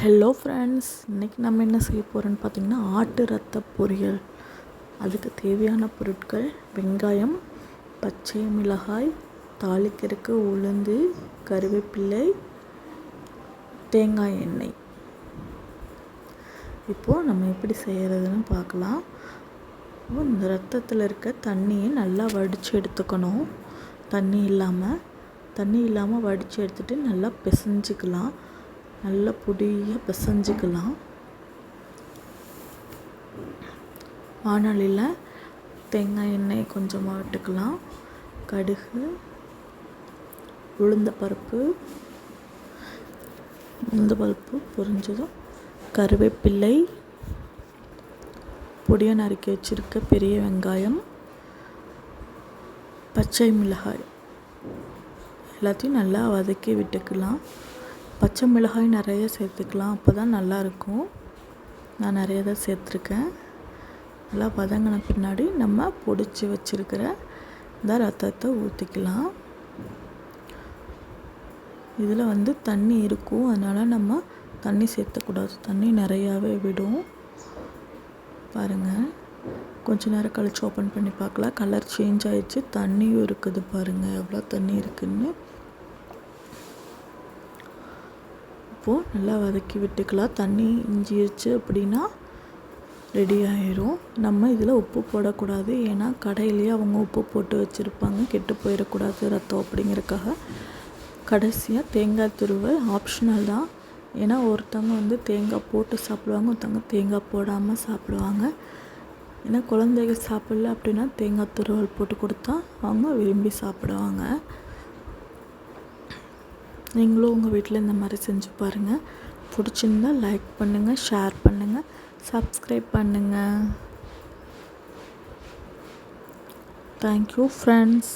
Hello friends இன்றைக்கி நம்ம என்ன செய்ய போகிறோன்னு பார்த்திங்கன்னா ஆட்டு ரத்த பொரியல். அதுக்கு தேவையான பொருட்கள் வெங்காயம் பச்சை மிளகாய் தாளிக்கிறதுக்கு உளுந்து கருவேப்பிள்ளை தேங்காய் எண்ணெய். இப்போது நம்ம எப்படி செய்கிறதுன்னு பார்க்கலாம். இந்த ரத்தத்தில் இருக்க தண்ணியை நல்லா வடித்து எடுத்துக்கணும். தண்ணி இல்லாமல் தண்ணி இல்லாமல் வடித்து எடுத்துகிட்டு நல்லா பிசைஞ்சிக்கலாம். நல்லா பொடியாக பிசைஞ்சிக்கலாம். வானொலியில் தேங்காய் எண்ணெய் கொஞ்சமாக விட்டுக்கலாம். கடுகு உளுந்த பருப்பு உளுந்த பருப்பு பொரிஞ்சதும் கருவேப்பிள்ளை பொடியை நறுக்கி வச்சுருக்க பெரிய வெங்காயம் பச்சை மிளகாய் எல்லாத்தையும் நல்லா வதக்கி விட்டுக்கலாம். பச்சை மிளகாய் நிறைய சேர்த்துக்கலாம். அப்போ தான் நல்லாயிருக்கும். நான் நிறைய தான் சேர்த்துருக்கேன். நல்லா வதங்கின பின்னாடி நம்ம பொடிச்சு வச்சுருக்கிற இந்த ரத்தத்தை ஊற்றிக்கலாம் இதில் வந்து தண்ணி இருக்கும். அதனால் நம்ம தண்ணி சேர்த்தக்கூடாது. தண்ணி நிறையாவே விடும். பாருங்கள் கொஞ்ச நேரம் கழித்து ஓப்பன் பண்ணி பார்க்கலாம். கலர் சேஞ்ச் ஆகிடுச்சு தண்ணியும் இருக்குது பாருங்கள் எவ்வளோ தண்ணி இருக்குதுன்னு இப்போது நல்லா வதக்கி விட்டுக்கலாம். தண்ணி இஞ்சிருச்சு அப்படின்னா ரெடி ஆயிரும். நம்ம இதில் உப்பு போடக்கூடாது. ஏன்னா கடையிலேயே அவங்க உப்பு போட்டு வச்சுருப்பாங்க. கெட்டு போயிடக்கூடாது ரத்தம் அப்படிங்கிறக்காக. கடைசியாக தேங்காய் துருவல் ஆப்ஷனல் தான். ஏன்னா ஒருத்தவங்க வந்து தேங்காய் போட்டு சாப்பிடுவாங்க ஒருத்தவங்க தேங்காய் போடாமல் சாப்பிடுவாங்க. ஏன்னா குழந்தைங்க சாப்பிடல அப்படின்னா தேங்காய் துருவல் போட்டு கொடுத்தா அவங்க விரும்பி சாப்பிடுவாங்க. நீங்களும் உங்கள் வீட்டில் இந்த மாதிரி செஞ்சு பாருங்கள் பிடிச்சிருந்தா லைக் பண்ணுங்கள் ஷேர் பண்ணுங்கள் சப்ஸ்கிரைப் பண்ணுங்கள் தேங்க்யூ ஃப்ரெண்ட்ஸ்